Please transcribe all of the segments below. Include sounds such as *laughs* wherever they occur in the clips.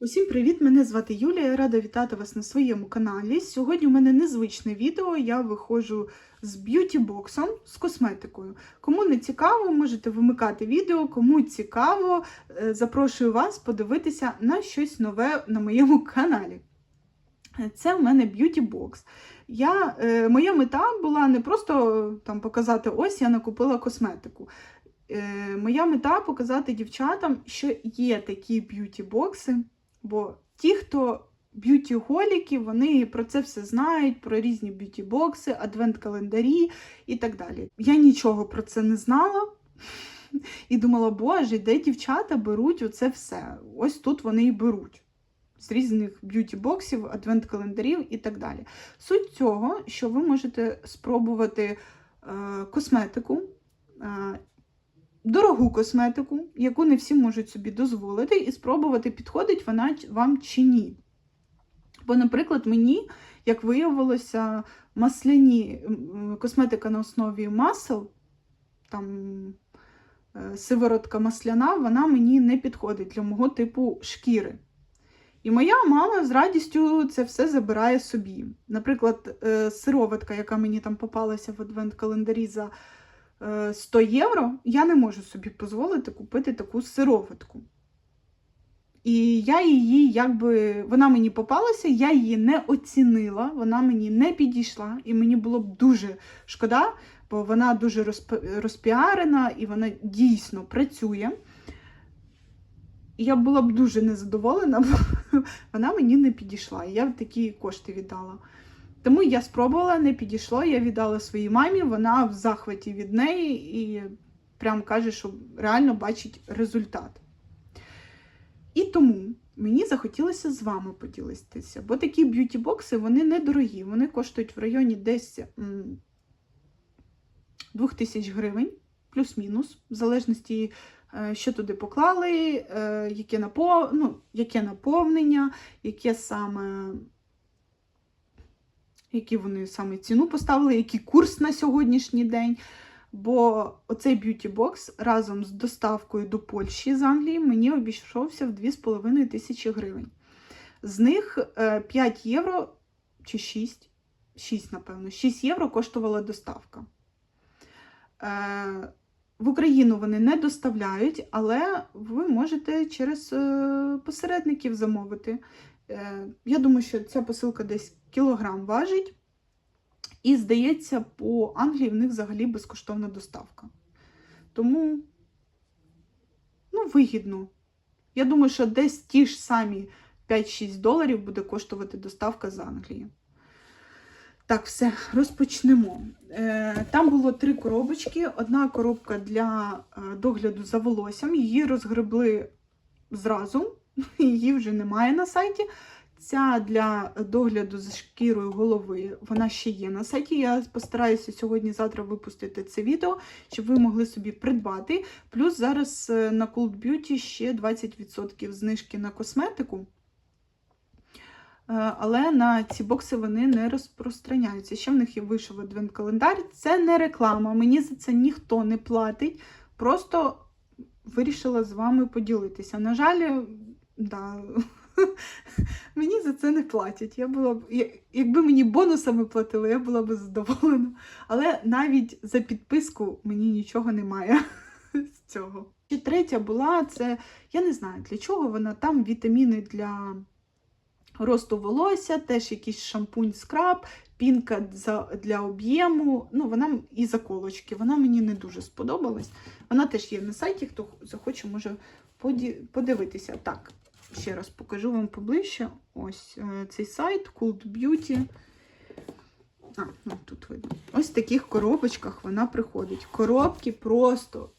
Усім привіт! Мене звати Юлія. Я рада вітати вас на своєму каналі. Сьогодні у мене незвичне відео. Я виходжу з б'юті-боксом з косметикою. Кому не цікаво, можете вимикати відео. Кому цікаво, е, запрошую вас подивитися на щось нове на моєму каналі. Це в мене б'юті-бокс. Я, е, моя мета була не просто там показати, ось я накупила косметику. Е, моя мета показати дівчатам, що є такі б'юті-бокси. Бо ті, хто б'юті-голіки, вони про це все знають, про різні б'юті-бокси, адвент-календарі і так далі. Я нічого про це не знала. І думала, боже, де дівчата беруть оце все? Ось тут вони і беруть. З різних б'юті-боксів, адвент-календарів і так далі. Суть цього, що ви можете спробувати е, косметику, е, дорогу косметику, яку не всі можуть собі дозволити, і спробувати, підходить вона вам чи ні. Бо, наприклад, мені, як виявилося, масляні косметика на основі масел, там е, сиворотка масляна, вона мені не підходить для мого типу шкіри. І моя мама з радістю це все забирає собі. Наприклад, е, сироватка, яка мені там попалася в адвент-календарі за 100 євро, я не можу собі дозволити купити таку сироватку. І я її, якби, вона мені попалася, я її не оцінила, вона мені не підійшла, і мені було б дуже шкода, бо вона дуже розп- розпіарена і вона дійсно працює. Я була б дуже незадоволена, *laughs* бо вона мені не підійшла. І я такі кошти віддала. Тому я спробувала, не підійшло, я віддала своїй мамі, вона в захваті від неї і прям каже, що реально бачить результат. І тому мені захотілося з вами поділитися, бо такі б'юті-бокси вони недорогі, вони коштують в районі десь м, 2000 гривень, плюс-мінус, в залежності, е, що туди поклали, е, яке, ну, яке наповнення, яке саме які вони саме ціну поставили, який курс на сьогоднішній день. Бо оцей б'юті-бокс разом з доставкою до Польщі з Англії мені обійшовся в 2,5 тисячі гривень. З них е, 5 євро чи 6, 6, напевно, 6 євро коштувала доставка. В Україну вони не доставляють, але ви можете через е, посередників замовити. Е, Я думаю, що ця посилка десь кілограм важить. І, здається, по Англії в них взагалі безкоштовна доставка. Тому, ну, вигідно. Я думаю, що десь ті ж самі 5-6 доларів буде коштувати доставка з Англії. Так, все, розпочнемо. Е, Там було три коробочки. Одна коробка для е, догляду за волоссям. Її розгребли зразу, *laughs* її вже немає на сайті. Ця для догляду за шкірою голови, вона ще є на сайті. Я постараюся сьогодні-завтра випустити це відео, щоб ви могли собі придбати. Плюс зараз е, на Cold Beauty ще 20% знижки на косметику. Е, Але на ці бокси вони не розпространяються. Ще в них є вийшов адвент-календар. Це не реклама, мені за це ніхто не платить. Просто вирішила з вами поділитися. На жаль, да. *laughs* Мені за це не платять. Я була б, якби мені бонусами платили, я була б задоволена. Але навіть за підписку мені нічого немає *laughs* з цього. І третя була це, я не знаю для чого вона там вітаміни для росту волосся, теж якийсь шампунь скраб, пінка для об'єму. Ну, вона і заколочки. Вона мені не дуже сподобалась. Вона теж є на сайті, хто захоче, може подивитися. Так, ще раз покажу вам поближче. Ось е, цей сайт Cold Beauty. А, ну тут видно. Ось в таких коробочках вона приходить. Коробки просто,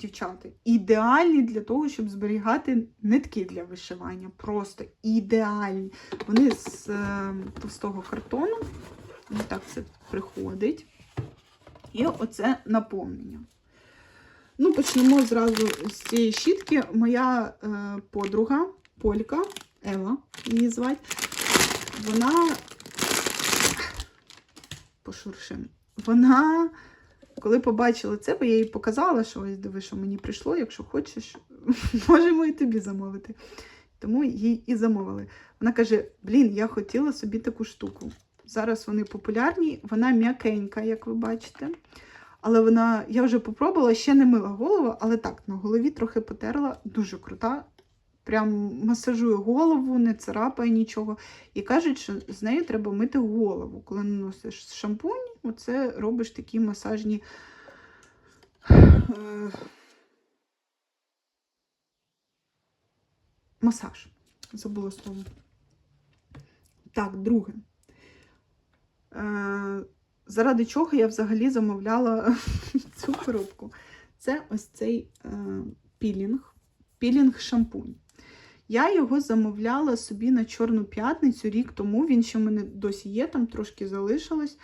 дівчата, ідеальні для того, щоб зберігати нитки для вишивання. Просто ідеальні. Вони з е, товстого картону. Ось так це приходить. І оце наповнення. Ну, почнемо зразу з цієї щітки. Моя е, подруга, Полька, Ела, її звати, вона пошуршим. Вона, коли побачила це, бо я їй показала, що ось диви, що мені прийшло, якщо хочеш, *laughs* можемо і тобі замовити. Тому їй і замовили. Вона каже: Блін, я хотіла собі таку штуку. Зараз вони популярні, вона м'якенька, як ви бачите. Але вона, я вже попробувала, ще не мила голову, але так, на голові трохи потерла, дуже крута. Прям масажує голову, не царапає нічого. І кажуть, що з нею треба мити голову. Коли наносиш шампунь, оце робиш такі масажні. е, Масаж. Забула слово. Так, друге. Е, заради чого я взагалі замовляла *laughs* цю коробку? Це ось цей е, пілінг, пілінг-шампунь. Я його замовляла собі на Чорну п'ятницю рік тому. Він ще в мене досі є, там трошки залишилось.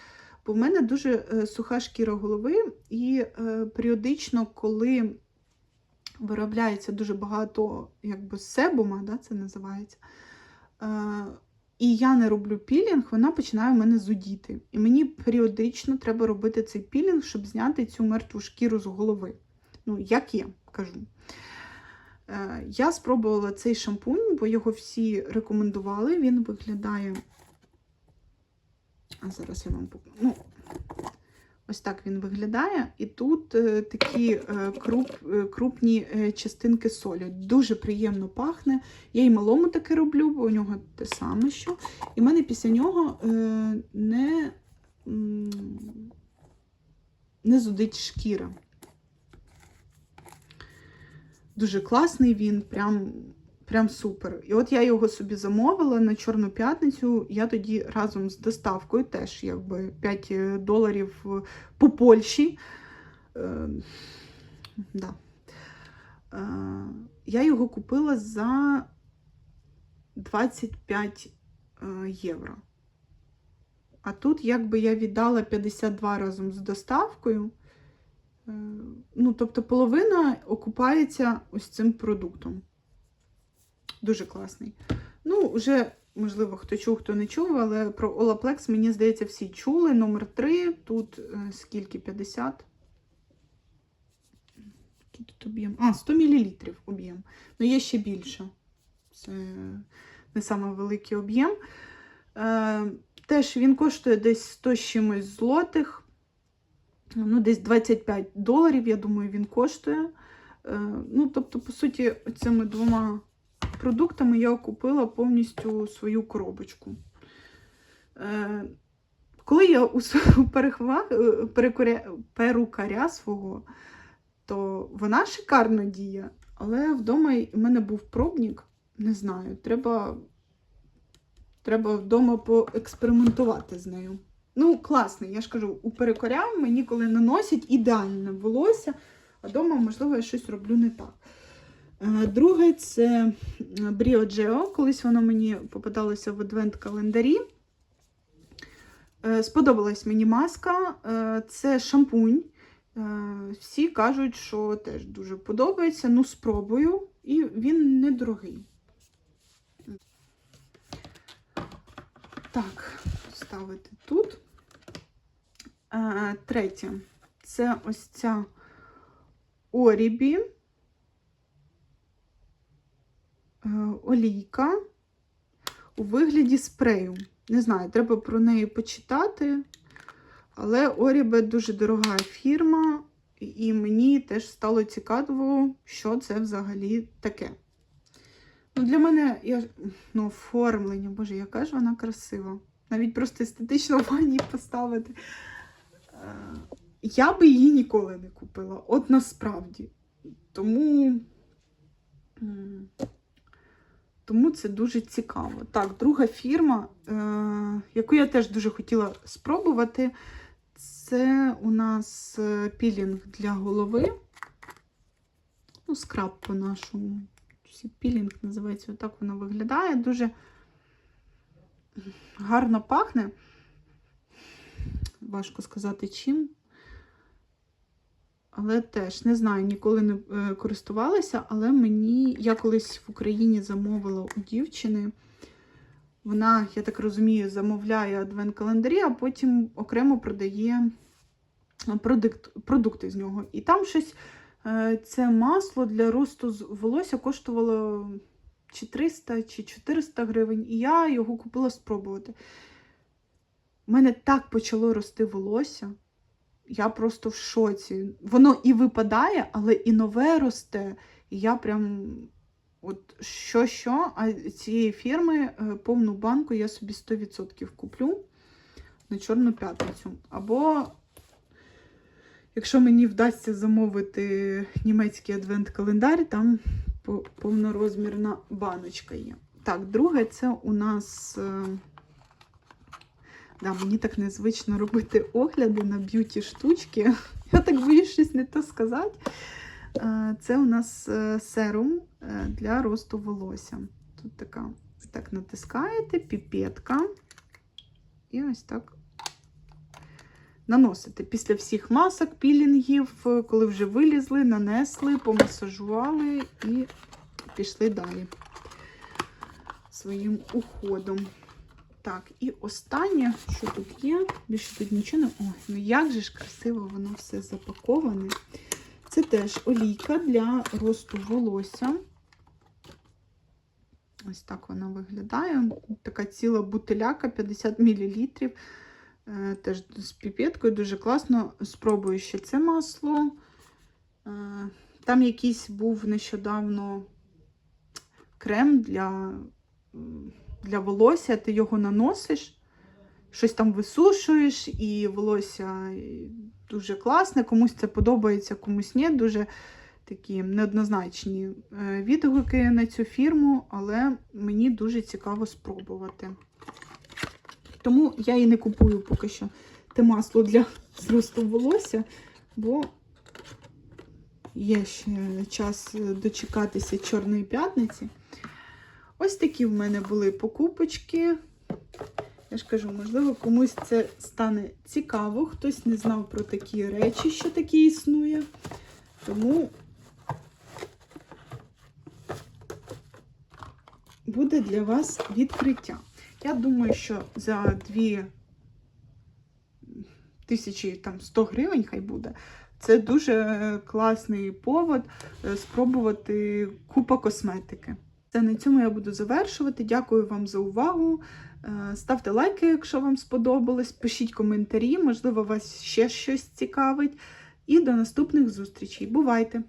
Бо в мене дуже е, суха шкіра голови, і е, періодично, коли виробляється дуже багато якби, себума, да, це називається. Е, і я не роблю пілінг, вона починає в мене зудіти. І мені періодично треба робити цей пілінг, щоб зняти цю мертву шкіру з голови. Ну, як є, кажу. Е, Я спробувала цей шампунь, бо його всі рекомендували. Він виглядає. А зараз я вам покажу. Ну, ось так він виглядає. І тут е, такі е, круп, крупні частинки солі. Дуже приємно пахне. Я і малому таке роблю, бо у нього те саме що. І в мене після нього не, не зудить шкіра. Дуже класний він, прям, прям супер. І от я його собі замовила на Чорну п'ятницю. Я тоді разом з доставкою теж якби 5 доларів по Польщі. Е, да. е, я його купила за 25 е, євро. А тут, якби я віддала 52 разом з доставкою. Е, Ну, тобто половина окупається ось цим продуктом. Дуже класний. Ну, вже, можливо, хто чув, хто не чув, але про Olaplex, мені здається, всі чули. Номер 3, тут е, скільки? 50? Який тут об'єм? А, 100 мл об'єм. Ну, є ще більше. Це не саме великий об'єм. Е, теж він коштує десь 100 з чимось злотих ну, десь 25 доларів, я думаю, він коштує. Е, Ну, тобто, по суті, цими двома продуктами я купила повністю свою коробочку. Е, Коли я у е, перукаря свого, то вона шикарно діє, але вдома в мене був пробник, не знаю, треба, треба вдома поекспериментувати з нею. Ну, класний, я ж кажу, у перекоря мені коли наносять ідеальне волосся, а вдома, можливо, я щось роблю не так. Е, Друге, це Brio Geo. Колись воно мені попадалося в адвент-календарі. Е, Сподобалась мені маска. Е, Це шампунь. Е, Всі кажуть, що теж дуже подобається. Ну, спробую. І він недорогий. Так, ставити тут. Е, Третє. Це ось ця Орібі. Е, Олійка у вигляді спрею. Не знаю, треба про неї почитати. Але Орібе дуже дорога фірма, і мені теж стало цікаво, що це взагалі таке. Ну, Для мене я, ну, оформлення, боже, яка ж вона красива. Навіть просто естетично в ванні поставити. Я би її ніколи не купила. От насправді. Тому. Тому це дуже цікаво. Так, друга фірма, е, яку я теж дуже хотіла спробувати, це у нас е, пілінг для голови. Ну, скраб по-нашому. Пілінг називається, отак воно виглядає. Дуже гарно пахне. Важко сказати чим. Але теж не знаю, ніколи не е, користувалася, але мені я колись в Україні замовила у дівчини. Вона, я так розумію, замовляє адвент-календарі, а потім окремо продає продукт, продукти з нього. І там щось е, це масло для росту з- волосся коштувало чи 300, чи 400 гривень, і я його купила спробувати. У мене так почало рости волосся. Я просто в шоці. Воно і випадає, але і нове росте. І я прям от що-що, а цієї фірми е, повну банку я собі 100% куплю на Чорну п'ятницю. Або, якщо мені вдасться замовити німецький адвент-календар, там по- повнорозмірна баночка є. Так, друге, це у нас. Да, мені так незвично робити огляди на б'юті штучки. *laughs* Я так боюсь щось не то сказати. Е, Це у нас е, серум е, для росту волосся. Тут така, так натискаєте, піпетка. І ось так наносите. Після всіх масок, пілінгів, коли вже вилізли, нанесли, помасажували і пішли далі своїм уходом. Так, і останнє, що тут є, більше тут нічого не. Ой, ну як же ж красиво воно все запаковане. Це теж олійка для росту волосся. Ось так вона виглядає. Така ціла бутиляка 50 мл. Теж з піпеткою дуже класно. Спробую ще це масло. Е, Там якийсь був нещодавно крем для, для волосся, ти його наносиш, щось там висушуєш, і волосся дуже класне. Комусь це подобається, комусь ні. Дуже такі неоднозначні е, відгуки на цю фірму, але мені дуже цікаво спробувати. Тому я і не купую поки що те масло для *laughs* зросту волосся, бо є ще час дочекатися Чорної п'ятниці. Ось такі в мене були покупочки. Я ж кажу, можливо, комусь це стане цікаво, хтось не знав про такі речі, що такі існує. Тому буде для вас відкриття. Я думаю, що за 2 тисячі там 100 гривень хай буде. Це дуже класний повод е, спробувати купа косметики. Це на цьому я буду завершувати. Дякую вам за увагу. Е, Ставте лайки, якщо вам сподобалось. Пишіть коментарі, можливо, вас ще щось цікавить. І до наступних зустрічей. Бувайте!